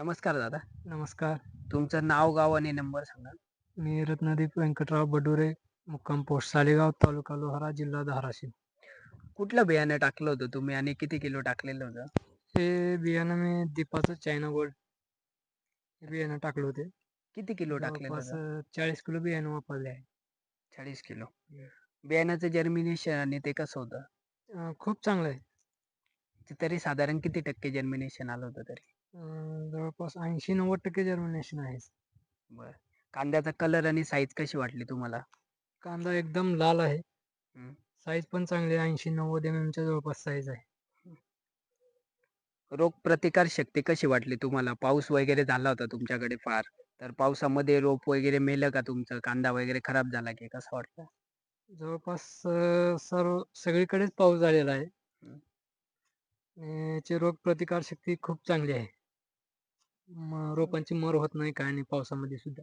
नमस्कार दादा. नमस्कार. तुमचं नाव गाव आणि नंबर सांगा. मी रत्नदीप व्यंकटराव बडुरे मुक्काम पोस्ट सालेगाव तालुका लोहारा जिल्हा धाराशिव. कुठलं बियाणं टाकलं होतं तुम्ही आणि किती किलो टाकलेलं होतं? हे बियाणं मी दीपाचं चायना गोल्ड हे बियाणं टाकलं होते. किती किलो टाकलेलं जवळपास होतं चाळीस किलो बियाणं वापरले आहे. चाळीस किलो. हम्म. बियाण्याचं जर्मिनेशन आणि ते कसं होतं? अं, खूप चांगलं आहे. ते तरी साधारण किती टक्के जर्मिनेशन आलं होतं तरी? अं, जवळपास ऐंशी नव्वद टक्के जर्मिनेशन आहे बर. कांद्याचा कलर आणि साईज कशी वाटली तुम्हाला? कांदा एकदम लाल आहे. हम्म. साईज पण चांगली आहे. ऐंशी नव्वद एम एमच्या जवळपास साईज आहे. रोग प्रतिकार शक्ती कशी वाटली तुम्हाला? पाऊस वगैरे झाला होता तुमच्याकडे फार. तर पावसामध्ये रोप वगैरे मेलं का तुमचं? कांदा वगैरे खराब झाला की कसं वाटतं? जवळपास अं, सर्व सगळीकडेच पाऊस झालेला आहे. हम्म. आणि याची रोग प्रतिकार शक्ती खूप चांगली आहे. म- रोपांची मर होत नाही काय नाही पावसामध्ये सुद्धा?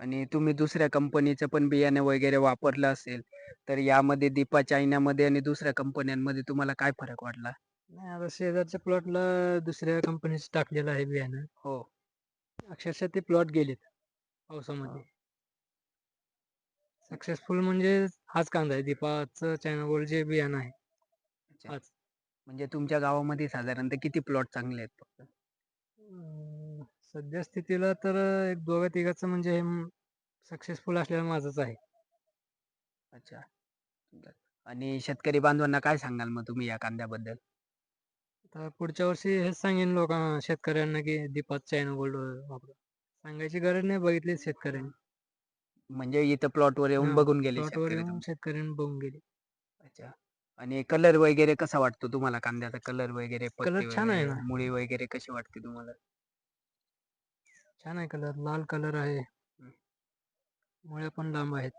आणि तुम्ही दुसऱ्या कंपनीचं पण बियाणं वगैरे वापरलं असेल तर यामध्ये दीपा चायनामध्ये आणि दुसऱ्या कंपन्यांमध्ये तुम्हाला काय फरक वाटला? नाही आता शेजारच्या प्लॉटला दुसऱ्या कंपनीचं टाकलेलं आहे बियाणं. हो. अक्षरशः ते प्लॉट गेलेत पावसामध्ये. सक्सेसफुल म्हणजे हाच कांदा आहे. दीपाचं चायना गोल्ड जे बियाणं आहे अच्छा. हाच. म्हणजे तुमच्या गावामध्ये साधारणतः किती प्लॉट चांगले आहेत फक्त? अं, सध्या स्थितीला तर एक दोघा तिघाचं म्हणजे हे सक्सेसफुल असलेलं माझंच आहे. अच्छा. बर. आणि शेतकरी बांधवांना काय सांगाल मग तुम्ही या कांद्याबद्दल? आता पुढच्या वर्षी हेच सांगेन लोकांना शेतकऱ्यांना की दीपात चायना गोल्ड वापरा. सांगायची गरज नाही बघितली शेतकऱ्यांनी. म्हणजे इथं प्लॉटवर येऊन हा, बघून गेले प्लॉटवर शेतकरी येऊन तुमचे. शेतकऱ्यांनी बघून गेले. अच्छा. आणि कलर वगैरे कसा वाटतो तुम्हाला? कांद्याचा कलर वगैरे Colour पत्ती छान आहे वगैरे, ना. मुळी वगैरे कशी वाटते तुम्हाला? छान आहे कलर. लाल कलर आहे. मुळे पण लांब आहेत.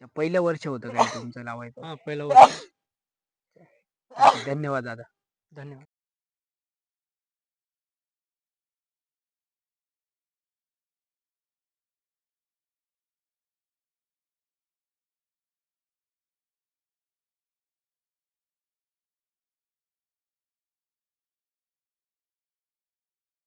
अच्छा, पहिलं वर्ष होतं काय तुमचं लावायचं? हा पहिला वर्ष. धन्यवाद दादा. धन्यवाद.